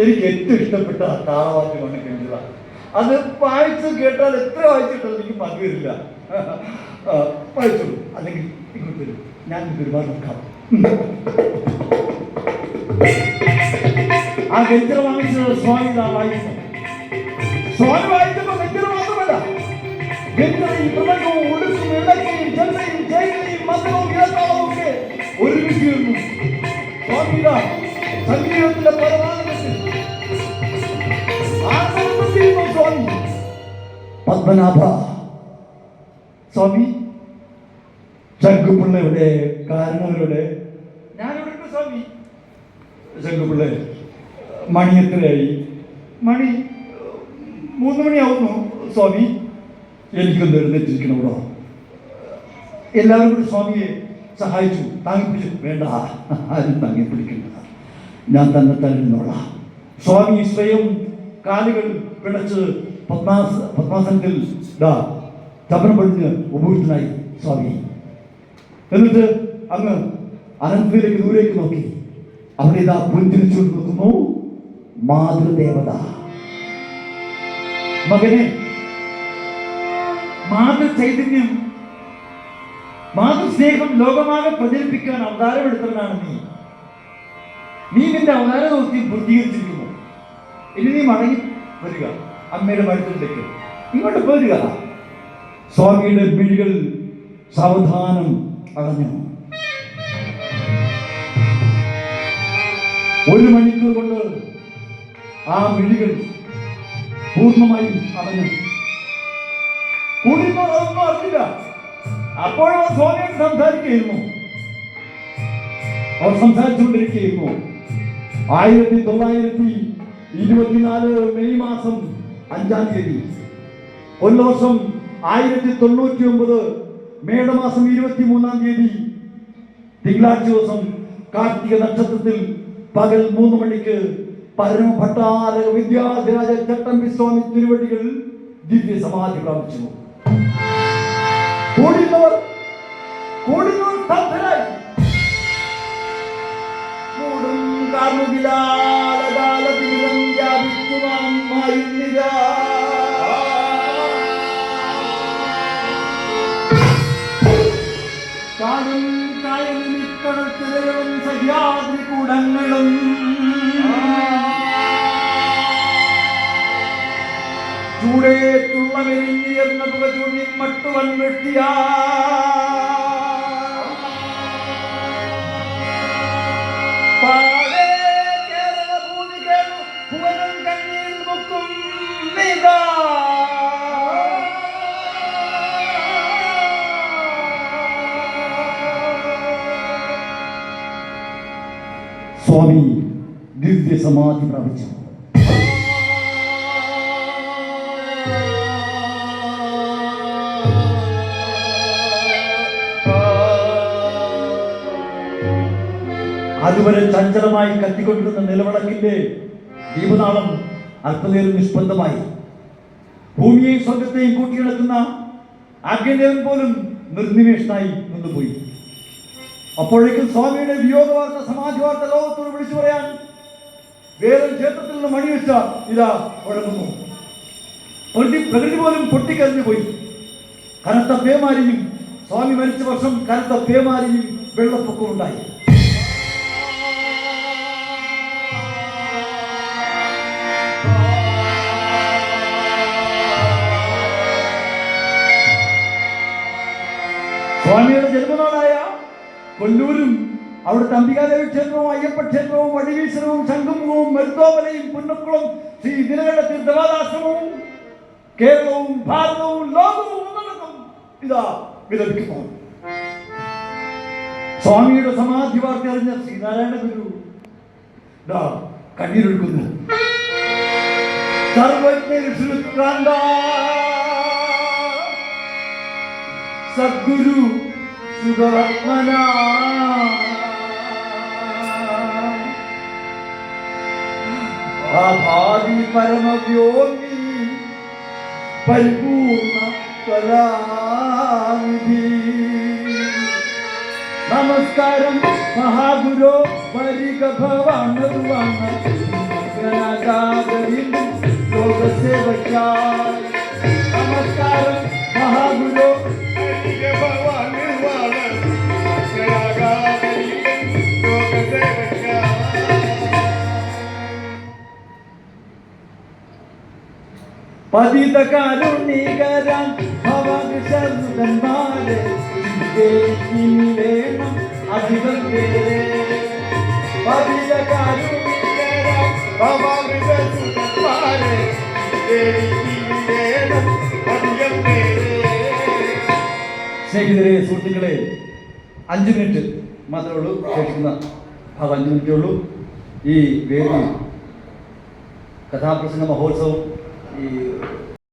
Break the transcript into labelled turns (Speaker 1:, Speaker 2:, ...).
Speaker 1: എനിക്ക് ഏറ്റവും ഇഷ്ടപ്പെട്ട താളവാദ്യമാണ് കെഞ്ചിത അത് വായിച്ച് കേട്ടാൽ എത്ര വായിച്ചിട്ടാലും എനിക്ക് മതി വരില്ല. വായിച്ചോളൂ അല്ലെങ്കിൽ ഇങ്ങോട്ട് വരും. ഞാൻ ഒരുപാട് നോക്കാം. ആ ഗഞ്ചിറ വാങ്ങിച്ചത് സ്വാമി വായിച്ചത്. സ്വാമി വായിച്ചപ്പോ ഗഞ്ചിറ മാത്രമല്ല ഗഞ്ചിറയും മൃദംഗവും ഒടുക്കും ഇടക്കയും ചെണ്ടയും ചേകയും മന്ത്രവും ഇടത്താളവും ഒക്കെ ഒരുമിച്ച് വരുന്നു സ്വാമി ഇതാ പത്മനാഭ സ്വാമി. ശങ്കുപിള്ളയുടെ കാരണവരുടെ സ്വാമി. ശങ്കുപിള്ള മണി എത്രയായി? മണി മൂന്ന് മണിയാവുന്നു സ്വാമി. എനിക്കൊന്ന് എഴുന്നേറ്റിരിക്കണം ഇവിടെ എല്ലാവരും കൂടി സ്വാമിയെ സഹായിച്ചു. താങ്ങിപ്പിടിച്ചു. വേണ്ട. ആരും താങ്ങി പിടിക്കണ്ട ഞാൻ തന്നെ തരുന്നോളാം സ്വാമി സ്വയം കാലുകൾ പിടച്ച് പത്മാസ പത്മാസനത്തിൽ ദാ ചപനം പടിഞ്ഞ് ഉപയോഗിച്ചതായി സ്വാമി. എന്നിട്ട് അങ്ങ് അനന്തയിലേക്ക് ദൂരേക്ക് നോക്കി. അവിടെ ഇതാ പുഞ്ചിരിച്ചുകൊണ്ട് നോക്കുന്നു മാതൃദേവത. മകനെ മാതൃ ചൈതന്യം മാതൃസ്നേഹം ലോകമാകെ പ്രചരിപ്പിക്കാൻ അവതാരമെടുത്തവനാണ് നീ. നീ നിന്റെ അവതാര ദൗത്യം പൂർത്തീകരിച്ചിരിക്കുന്നു. ഇനി നീ മടങ്ങി വരിക. അമ്മയുടെ മരുത്തിലേക്ക് ഇങ്ങോട്ട് പോരുക. സ്വാമിയുടെ മിഴികൾ സാവധാനം അടഞ്ഞു ഒരു മണിക്കൂർ കൊണ്ട് ആ മിഴികൾ പൂർണമായും അടഞ്ഞു കൂടിയപ്പോൾ അതൊന്നും അറിഞ്ഞില്ല. അപ്പോഴവർ സ്വാമിയോട് സംസാരിക്കുകയായിരുന്നു. അവർ സംസാരിച്ചുകൊണ്ടിരിക്കുകയായിരുന്നു. ആയിരത്തി തൊള്ളായിരത്തി ഇരുപത്തിനാല് മെയ് മാസം അഞ്ചാം തീയതി. കൊല്ലോസം ആയിരത്തി തൊണ്ണൂറ്റി ഒമ്പത് മേടമാസം ഇരുപത്തി മൂന്നാം തീയതി തിങ്കളാഴ്ച ദിവസം കാർത്തിക നക്ഷത്രത്തിൽ പകൽ മൂന്ന് മണിക്ക് പരമഭട്ടാരക വിദ്യാധിരാജ ചട്ടമ്പി സ്വാമി തിരുവടികൾ ദിവ്യ സമാധി പ്രാപിച്ചു. സഹ്യാദ്രി കൂടങ്ങളും. ചൂടേറ്റുള്ള മെലിഞ്ഞിരുന്ന പുക മട്ടുവൻ വെട്ടിയാ. സമാധി പ്രാപിച്ചു. അതുവരെ ചഞ്ചലമായി കത്തിക്കൊണ്ടിരുന്ന നിലവിളക്കിന്റെ ദീപനാളം അല്പനേരം നിഷ്പന്ദമായി ഭൂമിയെയും സ്വർഗത്തെയും കൂട്ടിയിണക്കുന്ന അഗ്നിദേവൻ പോലും നിർനിമേഷനായി നിന്നുപോയി. അപ്പോഴേക്കും സ്വാമിയുടെ വിയോഗ വാർത്ത സമാധി വാർത്ത ലോകത്തോട് വിളിച്ചു പറയാൻ വേദം ക്ഷേത്രത്തിൽ നിന്ന് മണിവെച്ച ഇതാ മുഴങ്ങുന്നു പൊട്ടി പ്രകൃതി പോലും പൊട്ടിക്കരഞ്ഞു പോയി. കനത്ത പേമാരിയും സ്വാമി മരിച്ച വർഷം കനത്ത പേമാരിയും വെള്ളപ്പൊക്കവും ഉണ്ടായി. സ്വാമിയുടെ ജന്മനാടായ കൊല്ലൂരും അവിടുത്തെ അംബികാദേവി ക്ഷേത്രവും അയ്യപ്പ ക്ഷേത്രവും വടിവീശ്വരവും ശംഖുമുഖവും മരുത്തോമലയും പുന്നക്കുളം ശ്രീ ദിനകണ്ട തീർത്ഥവാദാശ്രമവും കേരളവും ഭാരതവും ലോകവും ഇതാ വിലപിക്കുന്നു സ്വാമിയുടെ സമാധി വാർത്ത അറിഞ്ഞ ശ്രീനാരായണ ഗുരു കണ്ണീരൊഴുക്കുന്നു സദ്ഗുരു സുഖവർമ്മന. अभावी परमव्योगी परिपूर्ण करानिधी नमस्कारं
Speaker 2: महागुरो परिगभवान गणागागरीं योगसेवकाय नमस्कारं
Speaker 1: പതിത കാരുണികരാൻ ഭവവിശന്മാരെ ഇനി വേണം അധികം പതിത കാരുണികരാൻ
Speaker 2: ദേവിക്ക് വേണം അധികം.
Speaker 1: സ്നേഹിതരെ സുഹൃത്തുക്കളെ അഞ്ച് മിനിറ്റ് മാത്രമേ ഉള്ളൂ. ശേഷിക്കുന്ന ഭാഗം അഞ്ച് മിനിറ്റേ ഉള്ളൂ. ഈ വേദി കഥാപ്രസംഗ മഹോത്സവം ഈ